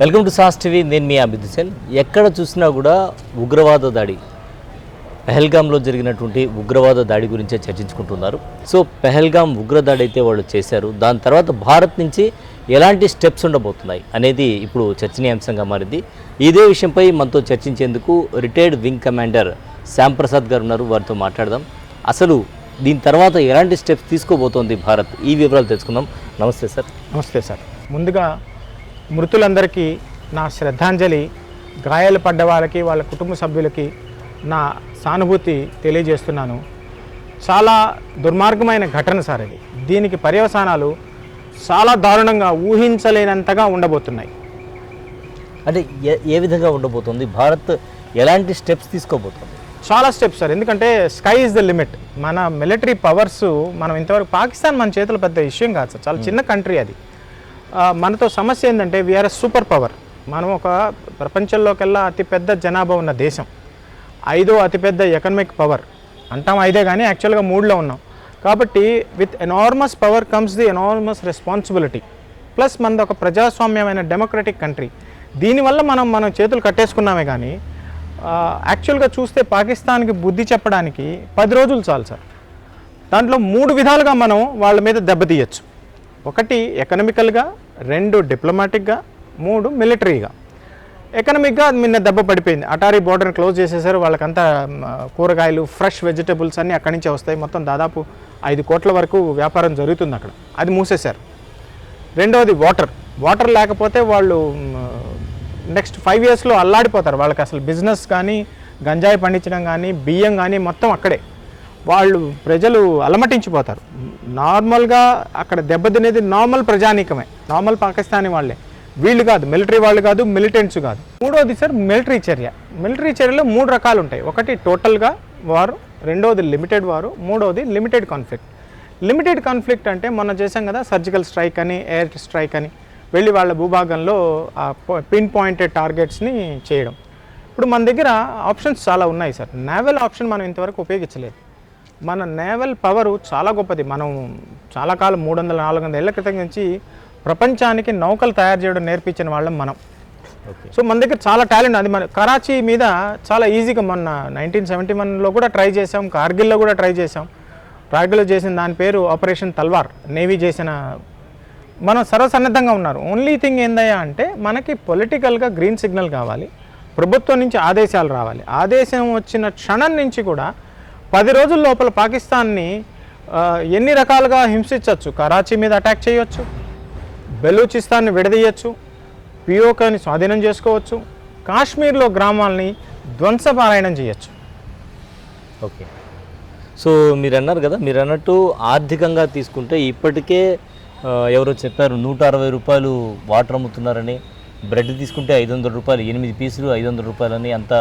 Welcome to sauce TV. నేను మీ అమిత్ హుసేన్ ఎక్కడ చూసినా కూడా ఉగ్రవాద దాడి. పెహల్గాంలో జరిగినటువంటి ఉగ్రవాద దాడి గురించే చర్చించుకుంటున్నారు. సో పెహల్గాం ఉగ్రదాడి అయితే వాళ్ళు చేశారు. దాని తర్వాత భారత్ నుంచి ఎలాంటి స్టెప్స్ ఉండబోతున్నాయి అనేది ఇప్పుడు చర్చనీయాంశంగా మారింది. ఇదే విషయంపై మనతో చర్చించేందుకు retired wing commander Shyam Prasad garu ఉన్నారు. వారితో మాట్లాడదాం. అసలు దీని తర్వాత ఎలాంటి స్టెప్స్ తీసుకోబోతోంది భారత్? ఈ వివరాలు తెలుసుకుందాం. నమస్తే సార్. నమస్తే సార్. ముందుగా మృతులందరికీ నా శ్రద్ధాంజలి గాయాలు పడ్డ వాళ్ళకి వాళ్ళ కుటుంబ సభ్యులకి నా సానుభూతి తెలియజేస్తున్నాను. చాలా దుర్మార్గమైన ఘటన సార్ ఇది. దీనికి పర్యవసానాలు చాలా దారుణంగా ఊహించలేనంతగా ఉండబోతున్నాయి. అంటే ఏ ఏ విధంగా ఉండబోతోంది? భారత్ ఎలాంటి స్టెప్స్ తీసుకోబోతోంది? చాలా స్టెప్స్ సార్. ఎందుకంటే స్కై ఇస్ ద లిమిట్. మన మిలిటరీ పవర్స్ మనం ఇంతవరకు పాకిస్తాన్ మన చేతుల పెద్ద విషయం కాదు సార్. చాలా చిన్న కంట్రీ అది. మనతో సమస్య ఏంటంటే వీఆర్ సూపర్ పవర్ మనం ఒక ప్రపంచంలోకెల్లా అతిపెద్ద జనాభా ఉన్న దేశం. ఐదో అతిపెద్ద ఎకనమిక్ పవర్ అంటాం ఐదే కానీ యాక్చువల్గా మూడులో ఉన్నాం. కాబట్టి with enormous power comes the enormous responsibility plus మనది ఒక ప్రజాస్వామ్యమైన డెమోక్రటిక్ కంట్రీ దీనివల్ల మనం మనం చేతులు కట్టేసుకున్నామే కానీ యాక్చువల్గా చూస్తే పాకిస్తాన్కి బుద్ధి చెప్పడానికి పది రోజులు చాలు సార్. దాంట్లో మూడు విధాలుగా మనం వాళ్ళ మీద దెబ్బతీయచ్చు. ఒకటి ఎకనమికల్గా రెండు డిప్లొమాటిక్గా మూడు మిలిటరీగా ఎకనామిక్గా నిన్న దెబ్బ పడిపోయింది. అటారీ బోర్డర్ క్లోజ్ చేసేసారు. వాళ్ళకంతా కూరగాయలు ఫ్రెష్ వెజిటబుల్స్ అన్నీ అక్కడి నుంచే వస్తాయి. మొత్తం దాదాపు ఐదు కోట్ల వరకు వ్యాపారం జరుగుతుంది అక్కడ. అది మూసేశారు. రెండవది వాటర్ వాటర్ లేకపోతే వాళ్ళు నెక్స్ట్ ఫైవ్ ఇయర్స్లో అల్లాడిపోతారు. వాళ్ళకి అసలు బిజినెస్ కానీ గంజాయి పండించడం కానీ బియ్యం కానీ మొత్తం అక్కడే. వాళ్ళు ప్రజలు అలమటించిపోతారు. నార్మల్గా అక్కడ దెబ్బతినేది నార్మల్ ప్రజానీకమే. నార్మల్ పాకిస్తానీ వాళ్ళే. వీళ్ళు కాదు మిలిటరీ వాళ్ళు కాదు మిలిటెంట్స్ కాదు. మూడోది సార్ మిలిటరీ చర్య. మిలిటరీ చర్యలో మూడు రకాలు ఉంటాయి. ఒకటి టోటల్గా వారు రెండోది లిమిటెడ్ వారు మూడోది లిమిటెడ్ కాన్ఫ్లిక్ట్. లిమిటెడ్ కాన్ఫ్లిక్ట్ అంటే మొన్న చేసాం కదా సర్జికల్ స్ట్రైక్ అని ఎయిర్ స్ట్రైక్ అని. వెళ్ళి వాళ్ళ భూభాగంలో ఆ పిన్ పాయింటెడ్ టార్గెట్స్ని చేయడం. ఇప్పుడు మన దగ్గర ఆప్షన్స్ చాలా ఉన్నాయి సార్. నావెల్ ఆప్షన్ మనం ఇంతవరకు ఉపయోగించలేదు. మన నేవల్ పవరు చాలా గొప్పది. మనం చాలా కాలం మూడు వందల నాలుగు వందల ఏళ్ళ క్రితం నుంచి ప్రపంచానికి నౌకలు తయారు చేయడం నేర్పించిన వాళ్ళం మనం. సో మన దగ్గర చాలా టాలెంట్ అది. మన కరాచీ మీద చాలా ఈజీగా మొన్న నైన్టీన్ సెవెంటీ వన్లో కూడా ట్రై చేసాం కార్గిల్లో కూడా ట్రై చేసాం కార్గిల్లో చేసిన దాని పేరు ఆపరేషన్ తల్వార్. నేవీ చేసిన మనం సర్వసన్నద్ధంగా ఉన్నారు. ఓన్లీ థింగ్ ఏందయ్యా అంటే మనకి పొలిటికల్గా గ్రీన్ సిగ్నల్ కావాలి. ప్రభుత్వం నుంచి ఆదేశాలు రావాలి. ఆదేశం వచ్చిన క్షణం నుంచి కూడా పది రోజుల లోపల పాకిస్తాన్ని ఎన్ని రకాలుగా హింసించవచ్చు కరాచీ మీద అటాక్ చేయొచ్చు? బెలూచిస్తాన్ని విడదీయచ్చు? పియోకాని స్వాధీనం చేసుకోవచ్చు? కాశ్మీర్లో గ్రామాలని ధ్వంసపారాయణం చేయొచ్చు. ఓకే. సో మీరు అన్నారు కదా మీరు అన్నట్టు ఆర్థికంగా తీసుకుంటే ఇప్పటికే ఎవరో చెప్పారు నూట అరవై రూపాయలు వాటర్ అమ్ముతున్నారని. బ్రెడ్ తీసుకుంటే ఐదు వందల రూపాయలు ఎనిమిది పీసులు ఐదు వందల రూపాయలని అంత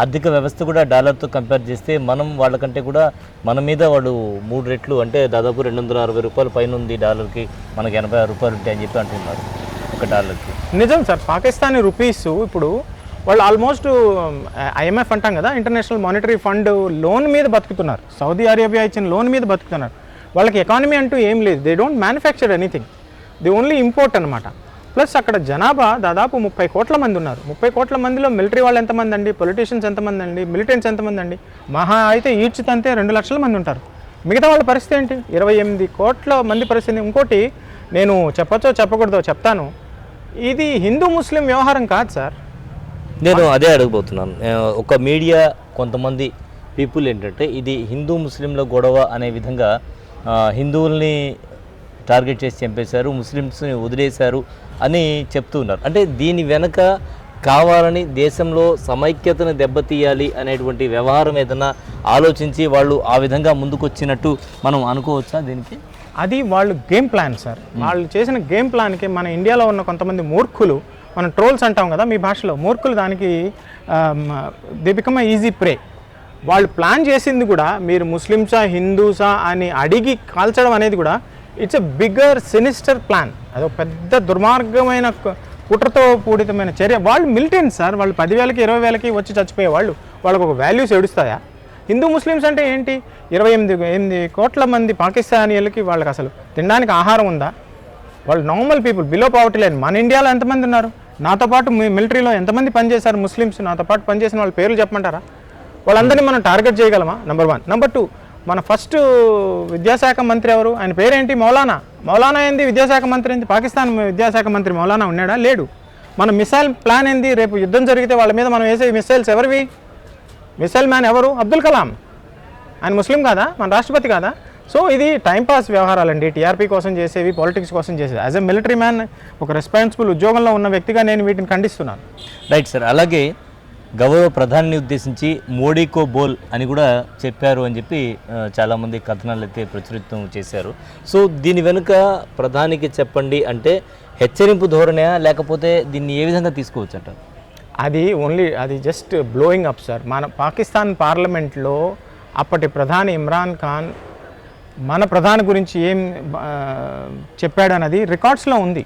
ఆర్థిక వ్యవస్థ కూడా డాలర్తో కంపేర్ చేస్తే మనం వాళ్ళకంటే కూడా మన మీద వాళ్ళు మూడు రెట్లు అంటే దాదాపు రెండు వందల అరవై రూపాయలు పైన ఉంది డాలర్కి మనకి ఎనభై ఆరు రూపాయలు ఉంటాయి అని చెప్పి అంటున్నారు ఒక డాలర్కి. నిజం సార్ పాకిస్తానీ రూపీస్ ఇప్పుడు వాళ్ళు ఆల్మోస్ట్ ఐఎంఎఫ్ అంటాం కదా ఇంటర్నేషనల్ మానిటరీ ఫండ్ లోన్ మీద బతుకుతున్నారు. సౌదీ అరేబియా ఇచ్చిన లోన్ మీద బతుకుతున్నారు. వాళ్ళకి ఎకానమీ అంటూ ఏం లేదు. They don't manufacture anything the only import అనమాట ప్లస్ అక్కడ జనాభా దాదాపు ముప్పై కోట్ల మంది ఉన్నారు. ముప్పై కోట్ల మందిలో మిలిటరీ వాళ్ళు ఎంతమంది అండి? పొలిటీషియన్స్ ఎంతమంది అండి? మిలిటెంట్స్ ఎంతమంది అండి? మహా అయితే ఈడ్చితంతే రెండు లక్షల మంది ఉంటారు. మిగతా వాళ్ళ పరిస్థితి ఏంటి? ఇరవై ఎనిమిది కోట్ల మంది పరిస్థితి. ఇంకోటి నేను చెప్పచ్చో చెప్పకూడదో చెప్తాను. ఇది హిందూ ముస్లిం వ్యవహారం కాదు సార్. నేను అదే అడగబోతున్నాను. ఒక మీడియా కొంతమంది పీపుల్ ఏంటంటే ఇది హిందూ ముస్లింల గొడవ అనే విధంగా హిందువుల్ని టార్గెట్ చేసి చంపేశారు ముస్లిమ్స్ని వదిలేశారు అని చెప్తూ ఉన్నారు. అంటే దీని వెనక కావాలని దేశంలో సమైక్యతను దెబ్బతీయాలి అనేటువంటి వ్యవహారం ఏదైనా ఆలోచించి వాళ్ళు ఆ విధంగా ముందుకొచ్చినట్టు మనం అనుకోవచ్చా దీనికి? అది వాళ్ళు గేమ్ ప్లాన్ సార్. వాళ్ళు చేసిన గేమ్ ప్లాన్కి మన ఇండియాలో ఉన్న కొంతమంది మూర్ఖులు మనం ట్రోల్స్ అంటాం కదా మీ భాషలో మూర్ఖులు దానికి ది బికమ్ ఈజీ ప్రే వాళ్ళు ప్లాన్ చేసింది కూడా మీరు ముస్లిమ్సా హిందూసా అని అడిగి కాల్చడం అనేది కూడా it's a bigger sinister plan అదొక పెద్ద దుర్మార్గమైన కుట్రతో పూడితమైన చర్య. వాళ్ళు మిలిటెంట్ సార్ వాళ్ళు పదివేలకి ఇరవై వేలకి వచ్చి చచ్చిపోయే వాళ్ళు. వాళ్ళకు ఒక వాల్యూస్ ఏడుస్తాయా? హిందూ ముస్లిమ్స్ అంటే ఏంటి? ఇరవై ఎనిమిది ఎనిమిది కోట్ల మంది పాకిస్తానీయులకి వాళ్ళకి అసలు తినడానికి ఆహారం ఉందా? వాళ్ళు normal people below poverty line మన ఇండియాలో ఎంతమంది ఉన్నారు? నాతో పాటు మిలిటరీలో ఎంతమంది పనిచేశారు ముస్లిమ్స్? నాతో పాటు పనిచేసిన వాళ్ళ పేర్లు చెప్పమంటారా? వాళ్ళందరినీ మనం టార్గెట్ చేయగలమా? నెంబర్ వన్ నెంబర్ టూ మన ఫస్ట్ విద్యాశాఖ మంత్రి ఎవరు? ఆయన పేరేంటి? మౌలానా. మౌలానా ఏంది? విద్యాశాఖ మంత్రి ఏంది? పాకిస్తాన్ విద్యాశాఖ మంత్రి మౌలానా ఉన్నాడా? లేడు. మన మిసైల్ ప్లాన్ ఏంది? రేపు యుద్ధం జరిగితే వాళ్ళ మీద మనం వేసే మిసైల్స్ ఎవరివి? మిసైల్ మ్యాన్ ఎవరు? అబ్దుల్ కలాం. ఆయన ముస్లిం కాదా? మన రాష్ట్రపతి కాదా? సో ఇది టైంపాస్ వ్యవహారాలండి. టీఆర్పీ కోసం చేసేవి పాలిటిక్స్ కోసం చేసేవి యాజ్ ఎ మిలిటరీ మ్యాన్ ఒక రెస్పాన్సిబుల్ ఉద్యోగంలో ఉన్న వ్యక్తిగా నేను వీటిని ఖండిస్తున్నాను. Right sir. అలాగే గౌరవ ప్రధానిని ఉద్దేశించి మోడీకో బోల్ అని కూడా చెప్పారు అని చెప్పి చాలామంది కథనాలు అయితే ప్రచురితం చేశారు. సో దీని వెనుక ప్రధానికి చెప్పండి అంటే హెచ్చరింపు ధోరణియా? లేకపోతే దీన్ని ఏ విధంగా తీసుకోవచ్చు అంటారు అది ఓన్లీ అది జస్ట్ బ్లోయింగ్ అప్ సార్ మన పాకిస్తాన్ పార్లమెంట్లో అప్పటి ప్రధాని ఇమ్రాన్ ఖాన్ మన ప్రధాని గురించి ఏం చెప్పాడన్నది రికార్డ్స్లో ఉంది.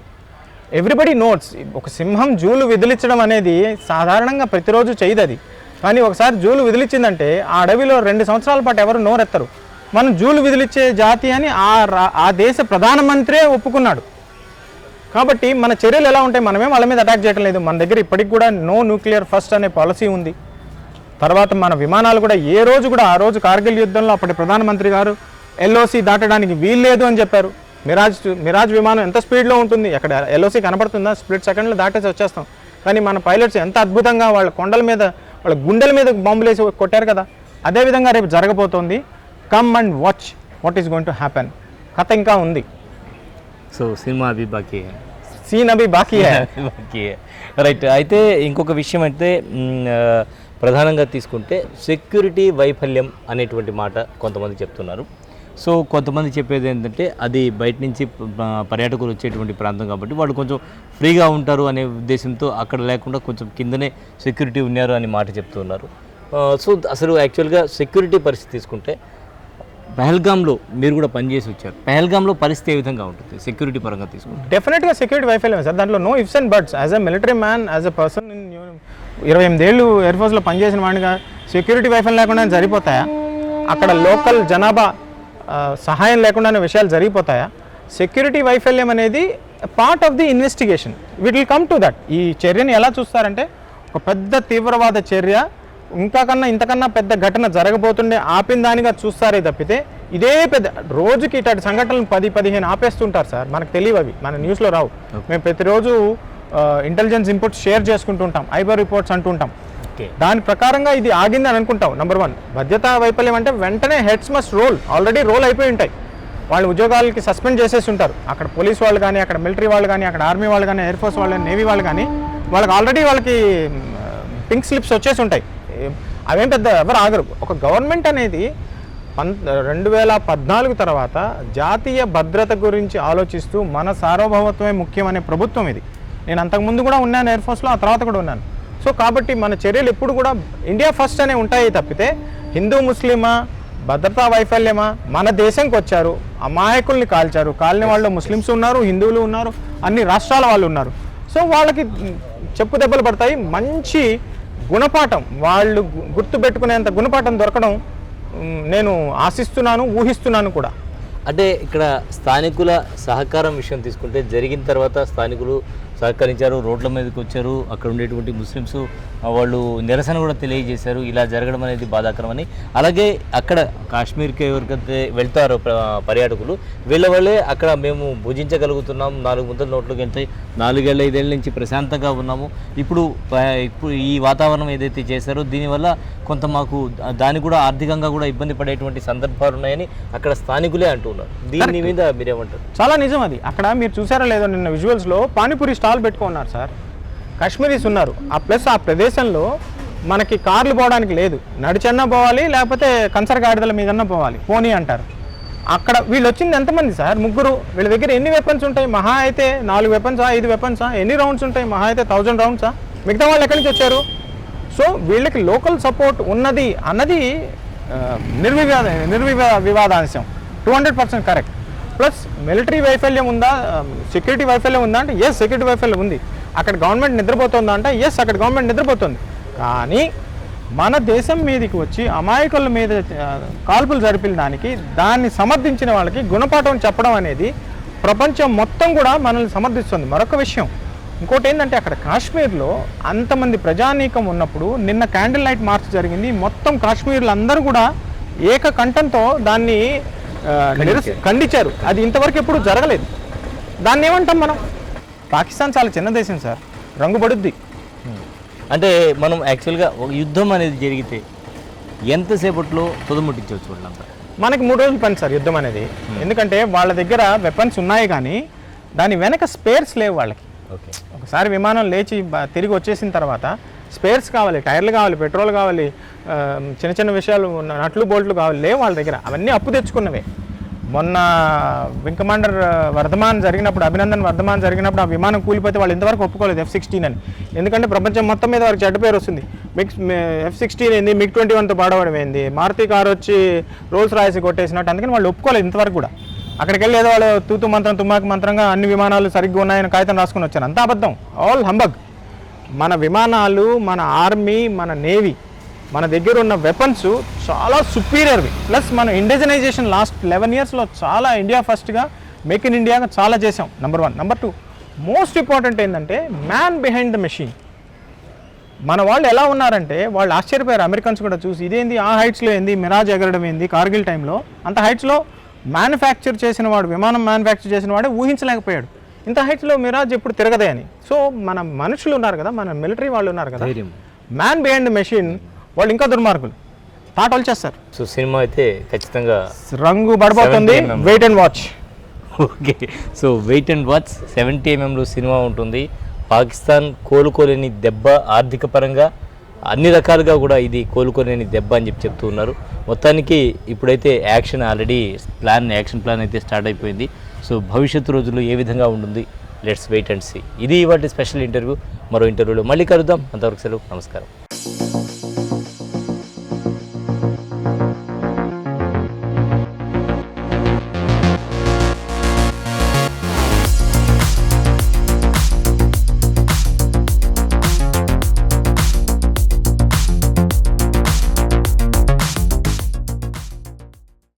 ఎవ్రీబడి నోట్స్ ఒక సింహం జూలు విదిలించడం అనేది సాధారణంగా ప్రతిరోజు చేయదు అది కానీ ఒకసారి జూలు విదిలించిందంటే ఆ అడవిలో రెండు సంవత్సరాల పాటు ఎవరు నోరెత్తరు. మనం జూలు విదిలిచ్చే జాతి అని ఆ రా- ఆ దేశ ప్రధానమంత్రే ఒప్పుకున్నాడు. కాబట్టి మన చర్యలు ఎలా ఉంటాయి? మనమే వాళ్ళ మీద అటాక్ చేయడం లేదు. మన దగ్గర ఇప్పటికి కూడా నో న్యూక్లియర్ ఫస్ట్ అనే పాలసీ ఉంది. తర్వాత మన విమానాలు కూడా ఏ రోజు కూడా ఆ రోజు కార్గిల్ యుద్ధంలో అప్పటి ప్రధానమంత్రి గారు ఎల్ఓసి దాటడానికి వీల్లేదు అని చెప్పారు. మిరాజ్ మిరాజ్ విమానం ఎంత స్పీడ్లో ఉంటుంది? అక్కడ ఎల్ఓసి కనపడుతుందా స్ప్లిట్ సెకండ్లో దాటేసి వచ్చేస్తాం. కానీ మన పైలట్స్ ఎంత అద్భుతంగా వాళ్ళ కొండల మీద వాళ్ళ గుండెల మీద బాంబులు వేసి కొట్టారు కదా? అదేవిధంగా రేపు జరగబోతోంది. Come and watch what is going to happen కథ ఇంకా ఉంది. సో సినిమా అభి బాకీ. సీన్ అభి బాకీ ఓకే రైట్ అయితే ఇంకొక విషయం అయితే ప్రధానంగా తీసుకుంటే సెక్యూరిటీ వైఫల్యం అనేటువంటి మాట కొంతమంది చెప్తున్నారు. సో కొంతమంది చెప్పేది ఏంటంటే అది బయట నుంచి పర్యాటకులు వచ్చేటువంటి ప్రాంతం కాబట్టి వాళ్ళు కొంచెం ఫ్రీగా ఉంటారు అనే ఉద్దేశంతో అక్కడ లేకుండా కొంచెం కిందనే సెక్యూరిటీ ఉన్నారు అని మాట చెప్తున్నారు సో అసలు యాక్చువల్గా సెక్యూరిటీ పరిస్థితి తీసుకుంటే పహల్గామ్లో మీరు కూడా పనిచేసి వచ్చారు. పహల్గామ్లో పరిస్థితి ఏ విధంగా ఉంటుంది? సెక్యూరిటీ పరంగా తీసుకుంటే. డెఫినెట్గా సెక్యూరిటీ వైఫల్యం సార్ దాంట్లో no ifs and buts as a military man as a person ఇరవై ఎనిమిదేళ్ళు ఎయిర్ ఫోర్స్లో పనిచేసిన వాడిగా సెక్యూరిటీ వైఫల్యం లేకుండా సరిపోతాయా? అక్కడ లోకల్ జనాభా సహాయం లేకుండానే విషయాలు జరిగిపోతాయా? సెక్యూరిటీ వైఫల్యం అనేది part of the investigation it will come to that ఈ చర్యని ఎలా చూస్తారంటే ఒక పెద్ద తీవ్రవాద చర్య ఇంకా కన్నా ఇంతకన్నా పెద్ద ఘటన జరగబోతుండే ఆపిన దానిగా చూస్తారే తప్పితే ఇదే పెద్ద రోజుకి ఇట్లాంటి సంఘటనలు పది పదిహేను ఆపేస్తుంటారు సార్. మనకు తెలియవు అవి. మన న్యూస్లో రావు. మేము ప్రతిరోజు ఇంటెలిజెన్స్ ఇన్పుట్స్ షేర్ చేసుకుంటుంటాం ఐబర్ రిపోర్ట్స్ అంటుంటాం దాని ప్రకారంగా ఇది ఆగింది అని అనుకుంటాం. నెంబర్ వన్ భద్రతా వైఫల్యం అంటే వెంటనే heads must roll already roll అయిపోయి ఉంటాయి. వాళ్ళు ఉద్యోగాలకి సస్పెండ్ చేసేసి ఉంటారు. అక్కడ పోలీస్ వాళ్ళు కానీ అక్కడ మిలిటరీ వాళ్ళు కానీ అక్కడ ఆర్మీ వాళ్ళు కానీ ఎయిర్ ఫోర్స్ వాళ్ళు నేవీ వాళ్ళు కానీ వాళ్ళకి ఆల్రెడీ వాళ్ళకి పింక్ స్లిప్స్ వచ్చేసి ఉంటాయి. అవేం పెద్ద ఎవరు ఆగరు. ఒక గవర్నమెంట్ అనేది పన్ రెండు వేల పద్నాలుగు తర్వాత జాతీయ భద్రత గురించి ఆలోచిస్తూ మన సార్వభౌమత్వమే ముఖ్యమనే ప్రభుత్వం ఇది. నేను అంతకుముందు కూడా ఉన్నాను ఎయిర్ ఫోర్స్లో ఆ తర్వాత కూడా ఉన్నాను. సో కాబట్టి మన చర్యలు ఎప్పుడు కూడా ఇండియా ఫస్ట్ అనే ఉంటాయి తప్పితే హిందూ ముస్లిమా భద్రతా వైఫల్యమా మన దేశంకి వచ్చారు అమాయకుల్ని కాల్చారు కాలిన వాళ్ళు ముస్లిమ్స్ ఉన్నారు హిందువులు ఉన్నారు అన్ని రాష్ట్రాల వాళ్ళు ఉన్నారు. సో వాళ్ళకి చెప్పు దెబ్బలు పడతాయి. మంచి గుణపాఠం వాళ్ళు గుర్తుపెట్టుకునేంత గుణపాఠం దొరకడం నేను ఆశిస్తున్నాను ఊహిస్తున్నాను కూడా. అంటే ఇక్కడ స్థానికుల సహకారం విషయం తీసుకుంటే జరిగిన తర్వాత స్థానికులు సహకరించారు రోడ్ల మీదకి వచ్చారు అక్కడ ఉండేటువంటి ముస్లిమ్స్ వాళ్ళు నిరసన కూడా తెలియజేశారు ఇలా జరగడం అనేది బాధాకరం అని. అలాగే అక్కడ కాశ్మీర్కి ఎవరికైతే వెళ్తారో ప్ర- పర్యాటకులు వీళ్ళ వల్లే అక్కడ మేము భుజించగలుగుతున్నాం. నాలుగు ముద్దల నోట్లోకి వెళ్తాయి నాలుగేళ్ళ ఐదేళ్ళ నుంచి ప్రశాంతంగా ఉన్నాము. ఇప్పుడు ఇప్పుడు ఈ వాతావరణం ఏదైతే చేశారో దీనివల్ల కొంత మాకు దా- దానికి కూడా ఆర్థికంగా కూడా ఇబ్బంది పడేటువంటి సందర్భాలు ఉన్నాయని అక్కడ స్థానికులే అంటున్నారు. దీని మీద మీరేమంటారు? చాలా నిజం అది. అక్కడ మీరు చూసారో లేదో నిన్న విజువల్స్లో పానీపూరి స్టాల్ పెట్టుకున్నారు సార్. కాశ్మీరీస్ ఉన్నారు. ఆ ప్లస్ ఆ ప్రదేశంలో మనకి కార్లు పోవడానికి లేదు. నడిచన్నా పోవాలి లేకపోతే కన్సర్ గాడిదల మీదన్నా పోవాలి. పోనీ అంటారు. అక్కడ వీళ్ళు వచ్చింది ఎంతమంది సార్? ముగ్గురు. వీళ్ళ దగ్గర ఎన్ని వెపన్స్ ఉంటాయి? మహా అయితే నాలుగు వెపన్సా ఐదు వెపన్సా ఎన్ని రౌండ్స్ ఉంటాయి? మహా అయితే థౌజండ్ రౌండ్సా మిగతా వాళ్ళు ఎక్కడి నుంచి వచ్చారు? సో వీళ్ళకి లోకల్ సపోర్ట్ ఉన్నది అన్నది నిర్వివాద నిర్వివా వివాదాంశం two hundred percent correct plus military వైఫల్యం ఉందా? సెక్యూరిటీ వైఫల్యం ఉందా అంటే ఎస్ సెక్యూరిటీ వైఫల్యం ఉంది. అక్కడ గవర్నమెంట్ నిద్రపోతుందా అంటే ఎస్ అక్కడ గవర్నమెంట్ నిద్రపోతుంది. కానీ మన దేశం మీదకి వచ్చి అమాయకుల మీద కాల్పులు జరిపిన దానికి దాన్ని సమర్థించిన వాళ్ళకి గుణపాఠం చెప్పడం అనేది ప్రపంచం మొత్తం కూడా మనల్ని సమర్థిస్తుంది. మరొక విషయం ఇంకోటి ఏంటంటే అక్కడ కాశ్మీర్లో అంతమంది ప్రజానీకం ఉన్నప్పుడు నిన్న క్యాండిల్ లైట్ మార్చ్ జరిగింది. మొత్తం కాశ్మీర్లు అందరూ కూడా ఏక కంఠంతో దాన్ని ఖండించారు అది ఇంతవరకు ఎప్పుడు జరగలేదు. దాన్ని ఏమంటాం మనం? పాకిస్తాన్ చాలా చిన్న దేశం సార్. రంగుబడుద్ది అంటే మనం యాక్చువల్గా ఒక యుద్ధం అనేది జరిగితే ఎంతసేపట్లో తుదముట్టించవచ్చు వాళ్ళంతా? మనకి మూడు రోజులు పని సార్ యుద్ధం అనేది. ఎందుకంటే వాళ్ళ దగ్గర వెపన్స్ ఉన్నాయి కానీ దాని వెనక స్పేర్స్ లేవు వాళ్ళకి. ఓకే. ఒకసారి విమానం లేచి తిరిగి వచ్చేసిన తర్వాత స్పేర్స్ కావాలి టైర్లు కావాలి పెట్రోల్ కావాలి చిన్న చిన్న విషయాలు ఉన్న నట్లు బోల్ట్లు కావాలి లేవు వాళ్ళ దగ్గర. అవన్నీ అప్పు తెచ్చుకున్నవే. మొన్న వింగ్ కమాండర్ వర్ధమాన్ జరిగినప్పుడు అభినందన్ వర్ధమాన్ జరిగినప్పుడు ఆ విమానం కూలిపోతే వాళ్ళు ఇంతవరకు ఒప్పుకోలేదు ఎఫ్ సిక్స్టీన్ అని. ఎందుకంటే ప్రపంచం మొత్తం మీద వారికి చెడ్డ పేరు వస్తుంది. మిక్స్ ఎఫ్ సిక్స్టీన్ ఏంది మిగ్ ట్వంటీ వన్తో పాడవడం ఏంది మారుతి కార్ వచ్చి రోల్స్ రాయసి కొట్టేసినట్టు అందుకని వాళ్ళు ఒప్పుకోలేదు ఇంతవరకు కూడా. అక్కడికి వెళ్ళి ఏదో వాళ్ళు తూతు మంత్రం తుమ్మాకి మంత్రంగా అన్ని విమానాలు సరిగ్గా ఉన్నాయని కాగితం రాసుకుని వచ్చారు. అంతా అబద్ధం. ఆల్ హంబగ్ మన విమానాలు మన ఆర్మీ మన నేవీ మన దగ్గర ఉన్న వెపన్స్ చాలా సుపీరియర్వి ప్లస్ మనం ఇండిజనైజేషన్ లాస్ట్ లెవెన్ ఇయర్స్లో చాలా ఇండియా ఫస్ట్గా మేక్ ఇన్ ఇండియాగా చాలా చేసాం number one number two most important ఏంటంటే మ్యాన్ బిహైండ్ ద మెషిన్ మన వాళ్ళు ఎలా ఉన్నారంటే వాళ్ళు ఆశ్చర్యపోయారు. అమెరికన్స్ కూడా చూసి ఇదేంది? ఆ హైట్స్లో ఏంది? మిరాజ్ ఎగరడం ఏంది? కార్గిల్ టైంలో అంత హైట్స్లో మ్యానుఫ్యాక్చర్ చేసిన వాడు విమానం మ్యానుఫ్యాక్చర్ చేసిన వాడే ఊహించలేకపోయాడు. ఇంత హైట్స్లో మిరాజ్ ఎప్పుడు తిరగదే అని. సో మన మనుషులు ఉన్నారు కదా మన మిలిటరీ వాళ్ళు ఉన్నారు కదా మ్యాన్ బిహైండ్ మెషిన్ వాళ్ళు ఇంకా దుర్మార్గులు. తాటలు చేస్తారు సో సినిమా అయితే ఖచ్చితంగా రంగు పడిపోతుంది. 70. Wait and watch okay. So wait and watch seventy ఎంఎంలో cinema ఉంటుంది. పాకిస్తాన్ కోలుకోలేని దెబ్బ ఆర్థిక పరంగా అన్ని రకాలుగా కూడా ఇది కోలుకోలేని దెబ్బ అని చెప్పి చెప్తూ ఉన్నారు. మొత్తానికి ఇప్పుడైతే action already plan action plan అయితే స్టార్ట్ అయిపోయింది. సో భవిష్యత్తు రోజుల్లో ఏ విధంగా ఉంటుంది? లెట్స్ వెయిట్ అండ్ సీ ఇది ఇవాటి స్పెషల్ ఇంటర్వ్యూ మరో ఇంటర్వ్యూలో మళ్ళీ కలుద్దాం. అంతవరకు సెలవు. నమస్కారం.